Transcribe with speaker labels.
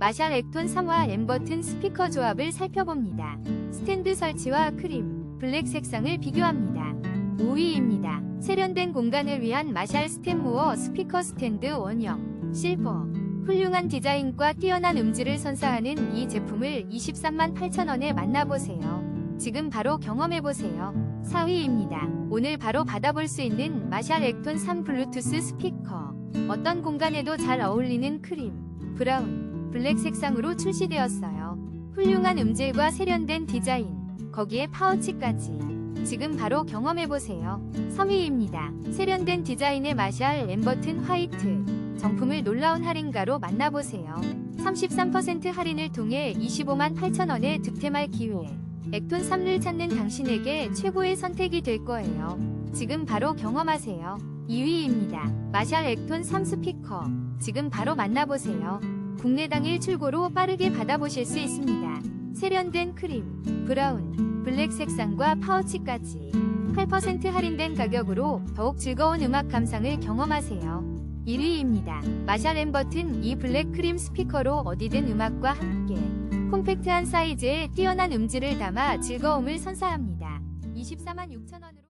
Speaker 1: 마샬 액톤 3와 엠버튼 스피커 조합을 살펴봅니다. 스탠드 설치와 크림, 블랙 색상을 비교합니다. 5위입니다. 세련된 공간을 위한 마샬 스탠모어 스피커 스탠드 원형, 실버. 훌륭한 디자인과 뛰어난 음질을 선사하는 이 제품을 23만 8천원에 만나보세요. 지금 바로 경험해보세요. 4위입니다. 오늘 바로 받아볼 수 있는 마샬 액톤 3 블루투스 스피커. 어떤 공간에도 잘 어울리는 크림, 브라운, 블랙 색상으로 출시되었어요. 훌륭한 음질과 세련된 디자인, 거기에 파우치까지. 지금 바로 경험해보세요. 3위입니다. 세련된 디자인의 마샬 엠버튼 화이트. 정품을 놀라운 할인가로 만나보세요. 33% 할인을 통해 25만 8천원의 득템할 기회. 액톤 3를 찾는 당신에게 최고의 선택이 될 거예요. 지금 바로 경험하세요. 2위입니다. 마샬 액톤 3 스피커. 지금 바로 만나보세요. 국내 당일 출고로 빠르게 받아보실 수 있습니다. 세련된 크림, 브라운, 블랙 색상과 파우치까지 8% 할인된 가격으로 더욱 즐거운 음악 감상을 경험하세요. 1위입니다. 마샬 엠버튼 이 블랙 크림 스피커로 어디든 음악과 함께 콤팩트한 사이즈에 뛰어난 음질을 담아 즐거움을 선사합니다. 24만 6천원으로